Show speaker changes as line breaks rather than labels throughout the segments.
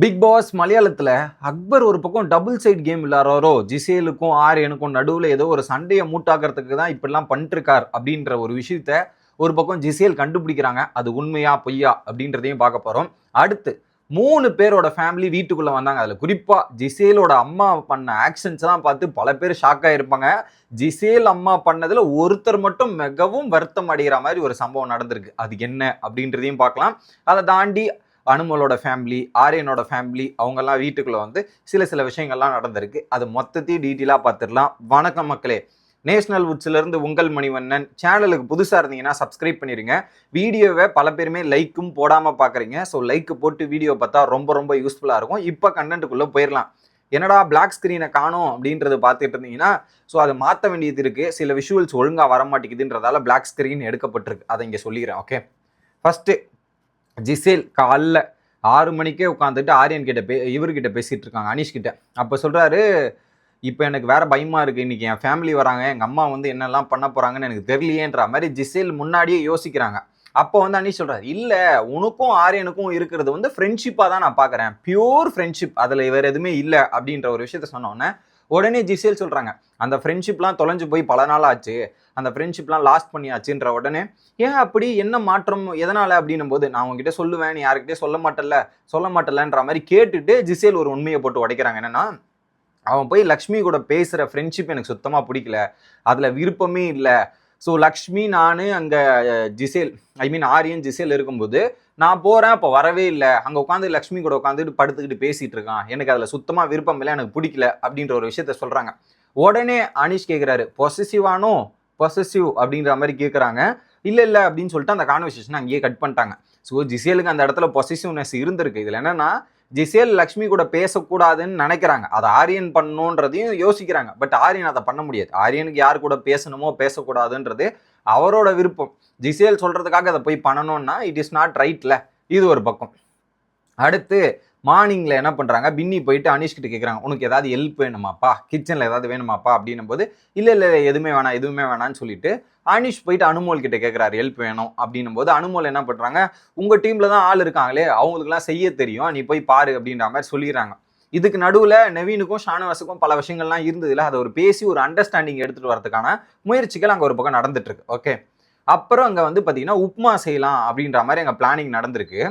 Big pass மலையாளத்தில் அக்பர் ஒரு பக்கம் டபுள் சைட் கேம் விளையாடுறாரோ ஜிசேலுக்கும் ஆரியனுக்கும் நடுவில் ஏதோ ஒரு சண்டையை மூட்டாக்குறதுக்கு தான் இப்படிலாம் பண்ணிட்டுருக்கார் அப்படின்ற ஒரு விஷயத்த ஒரு பக்கம் ஜிசேல் கண்டுபிடிக்கிறாங்க. அது உண்மையா பொய்யா அப்படின்றதையும் பார்க்க போகிறோம் அடுத்து மூணு பேரோட ஃபேமிலி வீட்டுக்குள்ளே வந்தாங்க. அதில் குறிப்பாக ஜிசேலோட அம்மா பண்ண ஆக்ஷன்ஸ்லாம் பார்த்து பல பேர் ஷாக் ஆயிருப்பாங்க. ஜிசேல் அம்மா பண்ணதில் ஒருத்தர் மட்டும் மிகவும் வருத்தம் அடைகிற மாதிரி ஒரு சம்பவம் நடந்திருக்கு. அது என்ன அப்படின்றதையும் பார்க்கலாம். அதை தாண்டி அனுமலோட ஃபேமிலி ஆரியனோட ஃபேமிலி அவங்கெல்லாம் வீட்டுக்குள்ளே வந்து சில சில விஷயங்கள்லாம் நடந்திருக்கு. அது மொத்தத்தையும் டீட்டெயிலாக பார்த்துடலாம். வணக்கம் மக்களே. நேஷனல் வுட்ஸ்லேருந்து உங்கள் மணிவண்ணன். சேனலுக்கு புதுசாக இருந்தீங்கன்னா சப்ஸ்கிரைப் பண்ணிடுங்க வீடியோவை பல பேருமே லைக்கும் போடாமல் பார்க்குறீங்க ஸோ லைக் போட்டு வீடியோ பார்த்தா ரொம்ப ரொம்ப யூஸ்ஃபுல்லாக இருக்கும். இப்போ கண்டென்ட்டுக்குள்ளே போயிடலாம் என்னடா பிளாக் ஸ்க்ரீனை காணும் அப்படின்றத பார்த்துட்டு இருந்தீங்கன்னா ஸோ அதை மாற்ற வேண்டியது இருக்குது சில விஷுவல்ஸ் ஒழுங்காக வர மாட்டேங்குதுன்றதால பிளாக் ஸ்க்ரீன் எடுக்கப்பட்டிருக்கு. அதை இங்கே சொல்லிக்கிறேன் ஓகே ஃபஸ்ட்டு ஜிசேல் காலைல ஆறு மணிக்கே உட்காந்துட்டு ஆரியன் கிட்ட பே இவர்கிட்ட பேசிகிட்டு இருக்காங்க அனீஷ்கிட்ட அப்போ சொல்கிறாரு இப்போ எனக்கு வேற பயமாக இருக்குது இன்றைக்கி என் ஃபேமிலி வராங்க எங்கள் அம்மா வந்து என்னெல்லாம் பண்ண போகிறாங்கன்னு எனக்கு தெரியலையேன்ற மாதிரி ஜிசேல் முன்னாடியே யோசிக்கிறாங்க. அப்போ வந்து அனீஷ் சொல்கிறார் இல்லை உனக்கும் ஆரியனுக்கும் இருக்கிறது வந்து ஃப்ரெண்ட்ஷிப்பாக தான் நான் பார்க்குறேன் பியூர் ஃப்ரெண்ட்ஷிப் அதில் வேறு எதுவுமே இல்லை அப்படின்ற ஒரு விஷயத்த சொன்னோன்னே உடனே ஜிசேல் சொல்கிறாங்க அந்த ஃப்ரெண்ட்ஷிப்லாம் தொலைஞ்சு போய் பல நாள் ஆச்சு. அந்த ஃப்ரெண்ட்ஷிப்லாம் லாஸ்ட் பண்ணியாச்சுன்ற உடனே ஏன் அப்படி? என்ன மாற்றம்? எதனால்? அப்படின்னும் போது நான் உங்ககிட்ட சொல்லுவேன். நீ யாருக்கிட்டே சொல்ல மாட்டல சொல்ல மாட்டலன்ற மாதிரி கேட்டுட்டு ஜிசேல் ஒரு உண்மையை போட்டு உடைக்கிறாங்க. என்னன்னா அவன் போய் லக்ஷ்மி கூட பேசுகிற ஃப்ரெண்ட்ஷிப் எனக்கு சுத்தமாக பிடிக்கல. அதில் விருப்பமே இல்லை. ஸோ லக்ஷ்மி நான் அங்கே ஜிசேல் ஐ மீன் ஆரியன் ஜிசேல் இருக்கும்போது நான் போகிறேன் அப்போ வரவே இல்லை. அங்கே உட்காந்து லக்ஷ்மி கூட உட்காந்துட்டு படுத்துக்கிட்டு பேசிகிட்டு இருக்கான். எனக்கு அதில் சுத்தமாக விருப்பம் இல்லை. எனக்கு பிடிக்கல. அப்படின்ற ஒரு விஷயத்த சொல்கிறாங்க உடனே அனிஷ் கேட்குறாரு பொசிசிவானோ பொசசிவ் அப்படின்ற மாதிரி கேட்குறாங்க இல்லை இல்லை அப்படின்னு சொல்லிட்டு அந்த கான்வர்சேஷன் அங்கேயே கட் பண்ணிட்டாங்க. ஸோ ஜிசேலுக்கு அந்த இடத்துல பொசிசிவ்னஸ் இருந்திருக்கு. இதில் என்னென்னா ஜிசேல் லக்ஷ்மி கூட பேசக்கூடாதுன்னு நினைக்கிறாங்க. அதை ஆரியன் பண்ணணுன்றதையும் யோசிக்கிறாங்க. பட் ஆரியன் அதை பண்ண முடியாது. ஆரியனுக்கு யார் கூட பேசணுமோ பேசக்கூடாதுன்றது அவரோட விருப்பம். ஜிசேல் சொல்கிறதுக்காக அதை போய் பண்ணணும்னா இட் இஸ் நாட் ரைட்டில் இது ஒரு பக்கம். அடுத்து மார்னிங்கில் என்ன பண்ணுறாங்க பின்னி போயிட்டு அனீஷ்கிட்ட கேட்குறாங்க உனக்கு ஏதாவது ஹெல்ப் வேணுமாப்பா? கிச்சனில் ஏதாவது வேணுமாப்பா? அப்படின்னும் போது இல்லை இல்லை எதுவுமே வேணாம் எதுவுமே வேணாம்னு சொல்லிட்டு அனீஷ் போயிட்டு அனுமோல் கிட்ட கேட்குறாரு ஹெல்ப் வேணும். அப்படின்னும் போது அனுமோல் என்ன பண்ணுறாங்க உங்கள் டீமில் தான் ஆள் இருக்காங்களே அவங்களுக்குலாம் செய்ய தெரியும் நீ போய் பாரு அப்படின்ற மாதிரி சொல்லிடுறாங்க. இதுக்கு நடுவில் நவீனுக்கும் ஷானவாஸுக்கும் பல விஷயங்கள்லாம் இருந்ததில்ல அதை ஒரு பேசி ஒரு அண்டர்ஸ்டாண்டிங் எடுத்துகிட்டு வரதுக்கான முயற்சிகள் அங்கே ஒரு பக்கம் நடந்துட்டுருக்கு ஓகே அப்புறம் அங்கே வந்து பார்த்தீங்கன்னா உப்மா செய்யலாம் அப்படின்ற மாதிரி அங்கே பிளானிங் நடந்திருக்கு.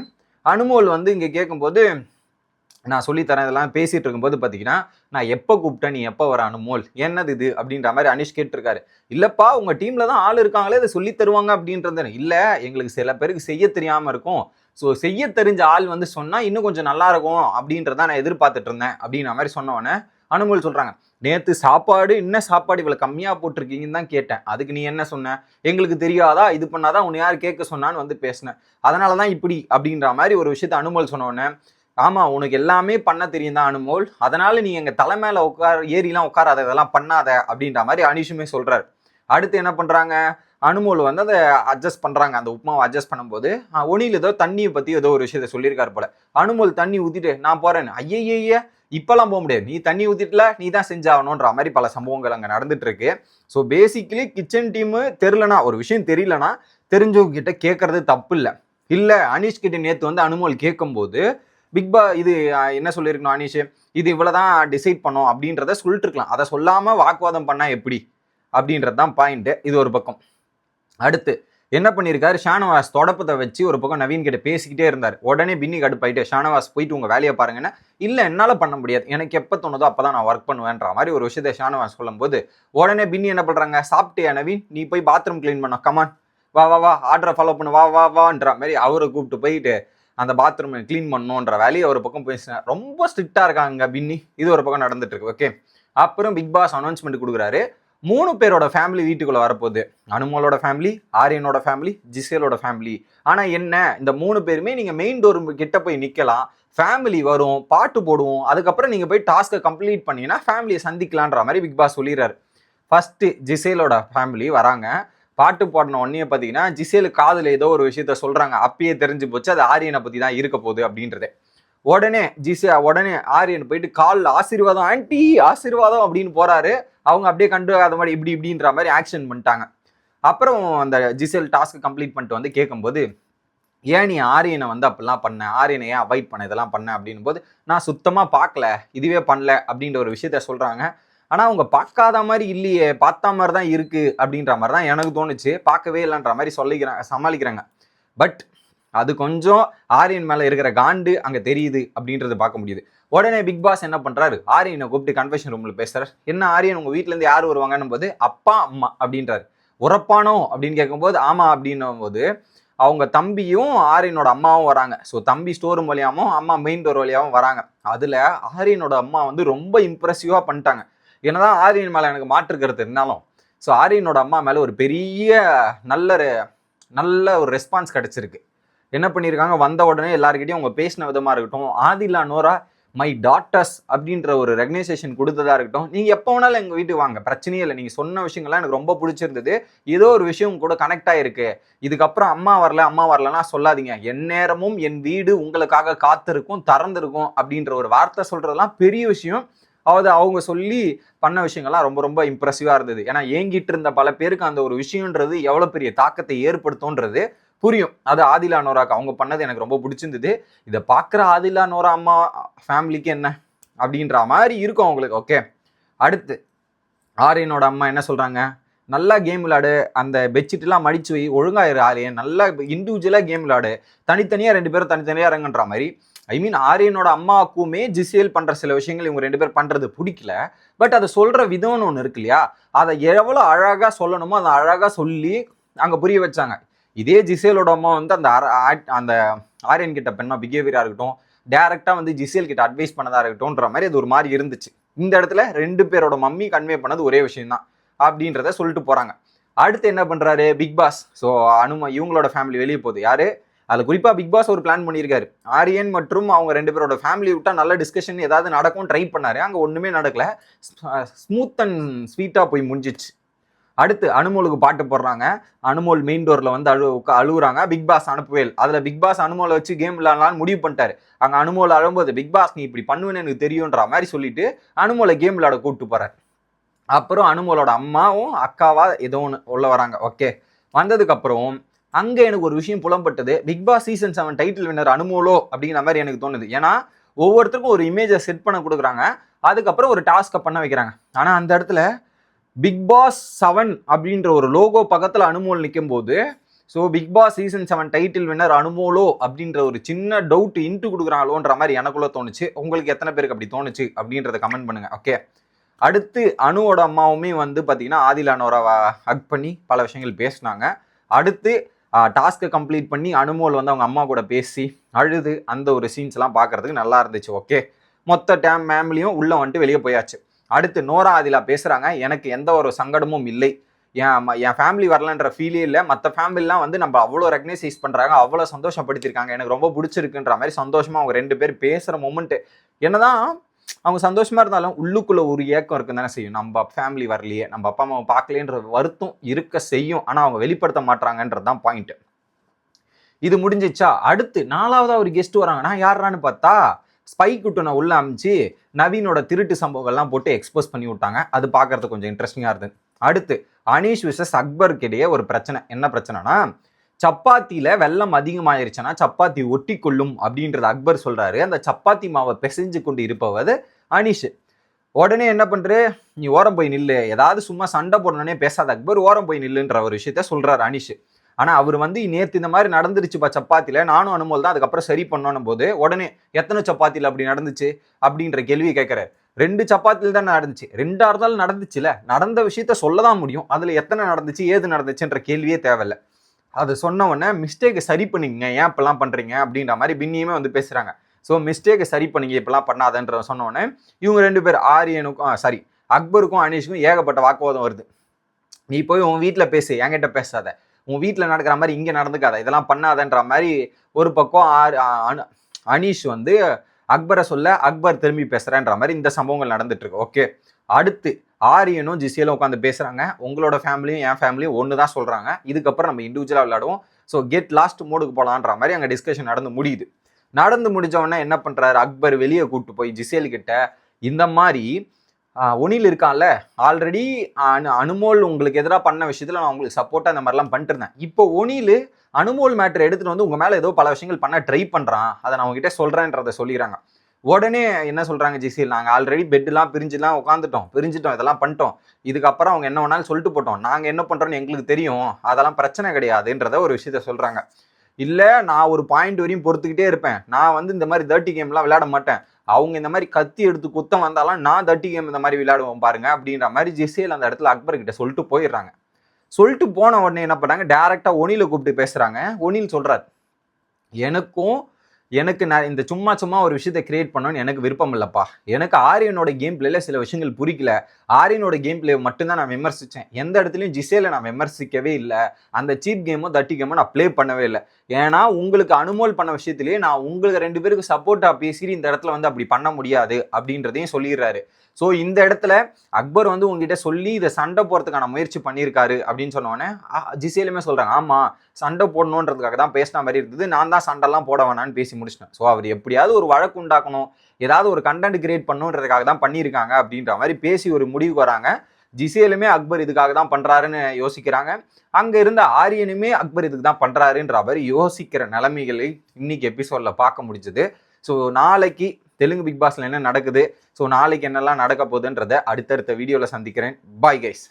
அனுமோல் வந்து இங்கே கேட்கும்போது நான் சொல்லித்தரேன் இதெல்லாம் பேசிகிட்டு இருக்கும்போது பார்த்தீங்கன்னா நான் எப்போ கூப்பிட்டேன்? நீ எப்போ வர அனுமோல் என்னது இது? அப்படின்ற மாதிரி அனிஷ் கேட்டிருக்காரு. இல்லைப்பா உங்கள் டீமில் தான் ஆள் இருக்காங்களே இதை சொல்லி தருவாங்க அப்படின்றது இல்லை எங்களுக்கு சில பேருக்கு செய்ய தெரியாமல் இருக்கும். ஸோ செய்ய தெரிஞ்ச ஆள் வந்து சொன்னால் இன்னும் கொஞ்சம் நல்லா இருக்கும் அப்படின்றத நான் எதிர்பார்த்துட்டு இருந்தேன் அப்படின்ற மாதிரி சொன்னவொன்னே அனுமோல் சொல்கிறாங்க நேற்று சாப்பாடு என்ன சாப்பாடு இவ்வளோ கம்மியாக போட்டிருக்கீங்கன்னு தான் கேட்டேன். அதுக்கு நீ என்ன சொன்ன? எங்களுக்கு தெரியாதா? இது பண்ணாதான் உன்னை யார் கேட்க சொன்னான்னு வந்து பேசினேன். அதனால தான் இப்படி அப்படின்ற மாதிரி ஒரு விஷயத்த அனுமோல் சொன்ன ஆமாம் உனக்கு எல்லாமே பண்ண தெரியும் தான் அனுமோல். அதனால நீ எங்கள் தலை மேலே உட்கார ஏறிலாம் உட்காராத இதெல்லாம் பண்ணாத அப்படின்ற மாதிரி அனிஷுமே சொல்கிறார் அடுத்து என்ன பண்ணுறாங்க அனுமோல் வந்து அதை அட்ஜஸ்ட் பண்ணுறாங்க அந்த உப்புமாவை அட்ஜஸ்ட் பண்ணும்போது ஒனியில் ஏதோ தண்ணியை பற்றி ஏதோ ஒரு விஷயத்த சொல்லியிருக்காரு போல. அனுமோல் தண்ணி ஊற்றிட்டு நான் போகிறேன் ஐயையே இப்போல்லாம் போக முடியாது. நீ தண்ணி ஊற்றிட்டுல நீ தான் செஞ்சாகணுன்ற மாதிரி பல சம்பவங்கள் அங்கே நடந்துகிட்ருக்கு ஸோ பேசிக்கலி கிச்சன் டீமு தெரிலனா ஒரு விஷயம் தெரியலனா தெரிஞ்சவங்க கிட்ட கேட்கறது தப்பு இல்லை. இல்லை அனீஷ் நேற்று வந்து அனுமோல் கேட்கும்போது பிக் பா இது என்ன சொல்லியிருக்கணும் அனிஷ்? இது இவ்வளோதான் டிசைட் பண்ணோம் அப்படின்றத சொல்லிட்டு இருக்கலாம் அதை சொல்லாமல் வாக்குவாதம் பண்ணால் எப்படி? அப்படின்றது தான் பாயிண்ட்டு இது ஒரு பக்கம். அடுத்து என்ன பண்ணியிருக்காரு? ஷானவாஸ் தொடப்பத்தை வச்சு ஒரு பக்கம் நவீன் கிட்ட பேசிக்கிட்டே இருந்தார். உடனே பின்னி கடுப்பாயிட்டு ஷானவாஸ் போயிட்டு உங்கள் வேலையை பாருங்கன்னா. இல்லை என்னால் பண்ண முடியாது. எனக்கு எப்போ தோணுதோ அப்பதான் நான் ஒர்க் பண்ணுவேன்ற மாதிரி ஒரு விஷயத்தை ஷானவாஸ் சொல்லும்போது உடனே பின்னி என்ன பண்ணுறாங்க சாப்பிட்டியா நவீன்? நீ போய் பாத்ரூம் க்ளீன் பண்ண. கமான் வா வா வா. ஆர்டரை ஃபாலோ பண்ணு. வா வா வான்ற மாதிரி அவரை கூப்பிட்டு போயிட்டு அந்த பாத்ரூம் க்ளீன் பண்ணணுன்ற வேலையை ஒரு பக்கம் பேசினேன் ரொம்ப ஸ்ட்ரிக்டாக இருக்காங்க பின்னி இது ஒரு பக்கம் நடந்துட்டு இருக்கு ஓகே அப்புறம் பிக் பாஸ் அனௌன்ஸ்மெண்ட் கொடுக்குறாரு. மூணு பேரோட ஃபேமிலி வீட்டுக்குள்ளே வரப்போகுது. அனுமலோட ஃபேமிலி ஆரியனோட ஃபேமிலி ஜிசேலோட ஃபேமிலி ஆனால் என்ன இந்த மூணு பேருமே நீங்கள் மெயின் டோர் கிட்ட போய் நிற்கலாம் ஃபேமிலி வரும் பாட்டு போடுவோம். அதுக்கப்புறம் நீங்கள் போய் டாஸ்க்கை கம்ப்ளீட் பண்ணீங்கன்னா ஃபேமிலியை சந்திக்கலான்ற மாதிரி பிக் பாஸ் சொல்லிடுறாரு. ஃபஸ்ட்டு ஜிசேலோட ஃபேமிலி வராங்க. பாட்டு பாடின உடனே பார்த்தீங்கன்னா ஜிசேலு காதில் ஏதோ ஒரு விஷயத்த சொல்கிறாங்க அப்பயே தெரிஞ்சு போச்சு அது ஆரியனை பற்றி தான் இருக்க போகுது அப்படின்றது. உடனே ஜிசே உடனே ஆரியன் போயிட்டு காலில் ஆசீர்வாதம் ஆன்டி ஆசீர்வாதம் அப்படின்னு போகிறாரு அவங்க அப்படியே கண்டு அது மாதிரி இப்படி இப்படின்ற மாதிரி ஆக்ஷன் பண்ணிட்டாங்க. அப்புறம் அந்த ஜிசேல் டாஸ்க் கம்ப்ளீட் பண்ணிட்டு வந்து கேட்கும்போது ஏன் நீ ஆரியனை வந்து அப்படிலாம் பண்ண? ஆரியனை ஏன் அவாய்ட் பண்ண? இதெல்லாம் பண்ண? அப்படின்னும் போது நான் சுத்தமாக பார்க்கல. இதுவே பண்ணல. அப்படின்ற ஒரு விஷயத்த சொல்கிறாங்க ஆனால் அவங்க பார்க்காத மாதிரி இல்லையே பார்த்தா மாதிரி தான் இருக்குது அப்படின்ற மாதிரி தான் எனக்கு தோணுச்சு. பார்க்கவே இல்லைன்ற மாதிரி சொல்லிக்கிறாங்க சமாளிக்கிறாங்க. பட் அது கொஞ்சம் ஆரியன் மேலே இருக்கிற காண்டு அங்கே தெரியுது அப்படின்றத பார்க்க முடியுது. உடனே பிக் பாஸ் என்ன பண்ணுறாரு ஆரியனை கூப்பிட்டு கன்வென்ஷன் ரூமில் பேசுகிறார் என்ன ஆரியன் உங்கள் வீட்டிலேருந்து யார் வருவாங்கன்னும் போது அப்பா அம்மா அப்படின்றாரு. உறப்பானோ? அப்படின்னு கேட்கும்போது ஆமாம் அப்படின்னும் போது அவங்க தம்பியும் ஆரியனோட அம்மாவும் வராங்க. ஸோ தம்பி ஸ்டோர் ரூம் வழியாகவும் அம்மா மெயின் டோர் வழியாகவும் வராங்க. அதில் ஆரியனோட அம்மா வந்து ரொம்ப இம்ப்ரெசிவாக பண்ணிட்டாங்க. என்னதான் ஆரியன் மேலே எனக்கு மாற்று கருத்து இருந்தாலும் ஸோ ஆரியனோட அம்மா மேலே ஒரு பெரிய நல்ல ஒரு- நல்ல ஒரு ரெஸ்பான்ஸ் கிடச்சிருக்கு. என்ன பண்ணியிருக்காங்க? வந்த உடனே எல்லாருக்கிட்டையும் அவங்க பேசின விதமாக இருக்கட்டும் ஆதிலா நோரா மை டாட்டர்ஸ் அப்படின்ற ஒரு ரெகனைசேஷன் கொடுத்ததா இருக்கட்டும் நீங்கள் எப்போ வேணாலும் எங்கள் வீட்டுக்கு வாங்க பிரச்சனையே இல்லை. நீங்கள் சொன்ன விஷயங்கள்லாம் எனக்கு ரொம்ப பிடிச்சிருந்தது. ஏதோ ஒரு விஷயம் கூட கனெக்ட் ஆகிருக்கு இதுக்கப்புறம் அம்மா வரல அம்மா வரலன்னா சொல்லாதீங்க. எந்நேரமும் என் வீடு உங்களுக்காக காத்திருக்கும் திறந்திருக்கும் அப்படின்ற ஒரு வார்த்தை சொல்கிறதெல்லாம் பெரிய விஷயம். அதாவது அவங்க சொல்லி பண்ண விஷயங்கள்லாம் ரொம்ப ரொம்ப இம்ப்ரெசிவாக இருந்தது. ஏன்னா ஏங்கிட்டு இருந்த பல பேருக்கு அந்த ஒரு விஷயம்ன்றது எவ்வளோ பெரிய தாக்கத்தை ஏற்படுத்தும்ன்றது புரியும். அது ஆதிலா நோராக்கு அவங்க பண்ணது எனக்கு ரொம்ப பிடிச்சிருந்தது. இதை பார்க்குற ஆதிலா நோரா அம்மா ஃபேமிலிக்கு என்ன? அப்படின்ற மாதிரி இருக்கும் அவங்களுக்கு. ஓகே அடுத்து ஆரியனோட அம்மா என்ன சொல்கிறாங்க நல்லா கேம் விளாடு அந்த பெட்ஷீட்லாம் மடிச்சு வை ஒழுங்காயிரு ஆரியன் நல்லா இண்டிவிஜுவலாக கேம் விளாடு தனித்தனியாக ரெண்டு பேரும் தனித்தனியாக இறங்குன்ற மாதிரி. ஐ மீன் ஆரியனோட அம்மாவுக்குமே ஜிசிஎல் பண்ணுற சில விஷயங்கள் இவங்க ரெண்டு பேர் பண்ணுறது பிடிக்கல. பட் அதை சொல்கிற விதம்னு ஒன்று இருக்கு இல்லையா? அதை எவ்வளோ அழகாக சொல்லணுமோ அதை அழகாக சொல்லி அங்கே புரிய வச்சாங்க. இதே ஜிசேலோட அம்மா வந்து அந்த அந்த ஆரியன் கிட்ட பெண்ணா பிஹேவியராக இருக்கட்டும் டேரெக்டாக வந்து ஜிசேல் கிட்ட அட்வைஸ் பண்ணதாக இருக்கட்டும்ன்ற மாதிரி அது ஒரு மாதிரி இருந்துச்சு. இந்த இடத்துல ரெண்டு பேரோட மம்மி கன்வே பண்ணது ஒரே விஷயம்தான். அப்படின்றத சொல்லிட்டு போறாங்க. அடுத்து என்ன பண்றாரு? Big pass. ஸோ அனுமா இவங்களோட ஃபேமிலி வெளியே போகுது. யாரு? அதில் குறிப்பாக பிக் பாஸ் ஒரு பிளான் பண்ணியிருக்காரு. ஆரியன் மற்றும் அவங்க ரெண்டு பேரோட ஃபேமிலி விட்டால் நல்ல டிஸ்கஷன் ஏதாவது நடக்கும் ட்ரை பண்ணாரு. அங்கே ஒன்றுமே நடக்கல. ஸ்மூத் அண்ட் ஸ்வீட்டாக போய் முடிஞ்சிச்சு. அடுத்து அனுமோலுக்கு பாட்டு போடுறாங்க. அனுமோல் மெயின் டோரில் வந்து அழு அழுகுறாங்க பிக் பாஸ் அனுப்புவேல் அதில் பிக் பாஸ் அனுமோலை வச்சு கேம் விளாட்லான்னு முடிவு பண்ணிட்டாரு. அங்கே அனுமோல் அழும்போது பிக் பாஸ் நீ இப்படி பண்ணுவேன்னு எனக்கு தெரியுன்ற மாதிரி சொல்லிட்டு அனுமோலை கேம் விளாட கூப்பிட்டு போகிறார் அப்புறம் அனுமோலோட அம்மாவும் அக்காவா ஏதோ ஒன்று உள்ள வராங்க. ஓகே வந்ததுக்கப்புறம் அங்கே எனக்கு ஒரு விஷயம் புலம்பட்டது. Bigg Boss season seven title winner அனுமோலோ அப்படிங்கிற மாதிரி எனக்கு தோணுது. ஏன்னா ஒவ்வொருத்தருக்கும் ஒரு இமேஜை செட் பண்ண கொடுக்குறாங்க. அதுக்கப்புறம் ஒரு டாஸ்க்கை பண்ண வைக்கிறாங்க. ஆனால் அந்த இடத்துல பிக் பாஸ் செவன் அப்படின்ற ஒரு லோகோ பக்கத்தில் அனுமோல் நிற்கும் போது so Bigg Boss season seven title winner அனுமோலோ அப்படின்ற ஒரு சின்ன டவுட் இன்ட்டு கொடுக்குறாங்களோன்ற மாதிரி எனக்குள்ள தோணுச்சு. உங்களுக்கு எத்தனை பேருக்கு அப்படி தோணுச்சு அப்படின்றத கமெண்ட் பண்ணுங்க. ஓகே அடுத்து அணுவோட அம்மாவுமே வந்து பார்த்தீங்கன்னா ஆதிலானோரை ஹக் பண்ணி பல விஷயங்கள் பேசினாங்க. அடுத்து டாஸ்க்கை கம்ப்ளீட் பண்ணி அனுமோல் வந்து அவங்க அம்மா கூட பேசி அழுது அந்த ஒரு சீன்ஸ்லாம் பார்க்கறதுக்கு நல்லா இருந்துச்சு ஓகே மொத்த டேம் மேம்லேயும் உள்ளே வந்துட்டு வெளியே போயாச்சு. அடுத்து நோரா ஆதிலா பேசுகிறாங்க எனக்கு எந்த ஒரு சங்கடமும் இல்லை. என் என் ஃபேமிலி வரலன்ற ஃபீலே இல்லை. மற்ற ஃபேமிலிலாம் வந்து நம்ம அவ்வளோ ரெகனைசைஸ் பண்ணுறாங்க அவ்வளோ சந்தோஷப்படுத்திருக்காங்க எனக்கு ரொம்ப பிடிச்சிருக்குன்ற மாதிரி சந்தோஷமாக அவங்க ரெண்டு பேர் பேசுகிற மொமெண்ட்டு என்னதான் அவங்க சந்தோஷமாக இருந்தாலும் உள்ளுக்குள்ள ஒரு ஏக்கம் இருக்கு தானே செய்யும். நம்ம ஃபேமிலி வரலையே நம்ம அப்பா அம்மாவை பார்க்கலேன்ற வருத்தம் இருக்க செய்யும். ஆனால் அவங்க வெளிப்படுத்த மாட்டாங்கன்றது தான் பாயிண்ட் இது முடிஞ்சிச்சா? அடுத்து நாலாவதா ஒரு கெஸ்ட் வராங்கன்னா யாரான்னு பார்த்தா ஸ்பை குட்டனை உள்ள அமைச்சு நவீனோட திருட்டு சம்பவங்கள்லாம் போட்டு எக்ஸ்போஸ் பண்ணி விட்டாங்க. அது பார்க்கறதுக்கு கொஞ்சம் இன்ட்ரெஸ்டிங்காக இருந்தது. அடுத்து அனீஷ் விசஸ் அக்பருக்கு இடையே ஒரு பிரச்சனை. என்ன பிரச்சனைனா சப்பாத்தியில் வெள்ளம் அதிகமாயிருச்சுன்னா சப்பாத்தி ஒட்டி கொள்ளும் அப்படின்றது அக்பர் சொல்கிறாரு அந்த சப்பாத்தி மாவை பிசைஞ்சு கொண்டு இருப்பவது அனிஷு. உடனே என்ன பண்ணுற நீ ஓரம் போய் நில்லு. ஏதாவது சும்மா சண்டை போடணுன்னே பேசாத அக்பர் ஓரம் போய் நில்லுன்ற ஒரு விஷயத்த சொல்கிறார் அனீஷ். ஆனால் அவர் வந்து நேற்று இந்த மாதிரி நடந்துருச்சுப்பா சப்பாத்தியில் நானும் அனுமோல் தான் அதுக்கப்புறம் சரி பண்ணணும் போது உடனே எத்தனை சப்பாத்தியில் அப்படி நடந்துச்சு? அப்படின்ற கேள்வி கேட்குற ரெண்டு சப்பாத்தியில் தான் நடந்துச்சு. ரெண்டா இருந்தாலும் நடந்துச்சுல? நடந்த விஷயத்த சொல்ல தான் முடியும். அதில் எத்தனை நடந்துச்சு ஏது நடந்துச்சுன்ற கேள்வியே தேவையில்ல. அது சொன்ன உடனே மிஸ்டேக்கை சரி பண்ணிக்கங்க. ஏன் இப்பெல்லாம் பண்ணுறீங்க அப்படின்ற மாதிரி பின்னியுமே வந்து பேசுகிறாங்க ஸோ மிஸ்டேக்கை சரி பண்ணிங்க. இப்பெல்லாம் பண்ணாதன்ற சொன்ன உடனே இவங்க ரெண்டு பேர் ஆரியனுக்கும் சாரி அக்பருக்கும் அனீஷுக்கும் ஏகப்பட்ட வாக்குவாதம் வருது. நீ போய் உன் வீட்டில் பேசு. என்கிட்ட பேசாத. உன் வீட்டில் நடக்கிற மாதிரி இங்கே நடந்துக்காத. இதெல்லாம் பண்ணாதன்ற மாதிரி ஒரு பக்கம் ஆர் அனீஷ் வந்து அக்பரை சொல்ல அக்பர் திரும்பி பேசுகிறேன்ற மாதிரி இந்த சம்பவங்கள் நடந்துட்டுருக்கு ஓகே. அடுத்து ஆரியனும் ஜிசியலும் உட்காந்து பேசுகிறாங்க உங்களோட ஃபேமிலியும் என் ஃபேமிலியும் ஒன்று தான் சொல்கிறாங்க இதுக்கப்புறம் நம்ம இண்டிவிஜுவலாக விளையாடுவோம். ஸோ கெட் லாஸ்ட் மோடுக்கு போகலான்ற மாதிரி அங்கே டிஸ்கஷன் நடந்து முடியுது. நடந்து முடிஞ்ச என்ன பண்ணுறாரு அக்பர் வெளியே கூப்பிட்டு போய் ஜிசேல் கிட்ட இந்த மாதிரி ஒனில் இருக்கான்ல ஆல்ரெடி அனு அனுமோல் உங்களுக்கு எதிராக பண்ண விஷயத்தில் நான் உங்களுக்கு சப்போர்ட்டாக இந்த மாதிரிலாம் பண்ணிட்டு இருந்தேன். இப்போ ஒனில் அனுமோல் மேட்ரு எடுத்துகிட்டு வந்து உங்கள் மேலே ஏதோ பல விஷயங்கள் பண்ண ட்ரை பண்ணுறான் அதை நான் உங்ககிட்ட சொல்கிறேன்றதை சொல்லிடுறாங்க. உடனே என்ன சொல்கிறாங்க ஜிசியில் நாங்கள் ஆல்ரெடி பெட்லாம் பிரிஞ்சுலாம் உட்காந்துட்டோம் பிரிஞ்சுட்டோம். இதெல்லாம் பண்ணிட்டோம். இதுக்கப்புறம் அவங்க என்ன வேணாலும் சொல்லிட்டு போட்டோம். நாங்கள் என்ன பண்ணுறோன்னு எங்களுக்கு தெரியும். அதெல்லாம் பிரச்சனை கிடையாதுன்றத ஒரு விஷயத்த சொல்கிறாங்க இல்லை நான் ஒரு பாயிண்ட் வரையும் பொறுத்துக்கிட்டே இருப்பேன். நான் வந்து இந்த மாதிரி தேர்ட்டி கேம்லாம் விளையாட மாட்டேன். அவங்க இந்த மாதிரி கத்தி எடுத்து குத்தம் வந்தாலும் நான் தேர்ட்டி கேம் இந்த மாதிரி விளையாடுவோம் பாருங்க அப்படின்ற மாதிரி ஜிசேல் அந்த இடத்துல அக்பர் கிட்ட சொல்லிட்டு போயிடுறாங்க. சொல்லிட்டு போன உடனே என்ன பண்ணாங்க டேரெக்டாக ஒனியில் கூப்பிட்டு பேசுகிறாங்க ஒனில் சொல்கிறார் எனக்கும் எனக்கு நான் இந்த சும்மா சும்மா ஒரு விஷயத்தை கிரியேட் பண்ணணும்னு எனக்கு விருப்பம் இல்லைப்பா. எனக்கு ஆரியனோட கேம் பிளேல சில விஷயங்கள் புரிக்கல. ஆரியனோட கேம் பிளே மட்டும்தான் நான் விமர்சித்தேன் எந்த இடத்துலையும் ஜிசேல நான் விமர்சிக்கவே இல்லை. அந்த சீப் கேமோ தட்டி கேமோ நான் ப்ளே பண்ணவே இல்லை. ஏன்னா உங்களுக்கு அனுமோல் பண்ண விஷயத்திலேயே நான் உங்களுக்கு ரெண்டு பேருக்கு சப்போர்ட்டாக பேசி இந்த இடத்துல வந்து அப்படி பண்ண முடியாது அப்படின்றதையும் சொல்லிடுறாரு. ஸோ இந்த இடத்துல அக்பர் வந்து உங்ககிட்ட சொல்லி இதை சண்டை போகிறதுக்கான முயற்சி பண்ணியிருக்காரு அப்படின்னு சொன்னோடனே ஜிசேலுமே சொல்கிறாங்க ஆமாம் சண்டை போடணுன்றதுக்காக தான் பேசின மாதிரி இருந்தது. நான் தான் சண்டைலாம் போட வேணான்னு பேசி முடிச்சிட்டேன். ஸோ அவர் எப்படியாவது ஒரு வழக்கு உண்டாக்கணும் ஏதாவது ஒரு கண்டென்ட் கிரியேட் பண்ணுன்றதுக்காக தான் பண்ணியிருக்காங்க அப்படின்ற மாதிரி பேசி ஒரு முடிவுக்கு வராங்க. ஜிசேலுமே அக்பர் இதுக்காக தான் பண்ணுறாருன்னு யோசிக்கிறாங்க. அங்கே இருந்த ஆரியனுமே அக்பர் இதுக்கு தான் பண்ணுறாருன்ற மாதிரி யோசிக்கிற நிலைமைகளை இன்னைக்கு எபிசோடில் பார்க்க முடிஞ்சது. ஸோ நாளைக்கு தெலுங்கு பிக் பாஸில் என்ன நடக்குது? ஸோ நாளைக்கு என்னெல்லாம் நடக்க போகுதுன்றதை அடுத்தடுத்த வீடியோவில் சந்திக்கிறேன். Bye guys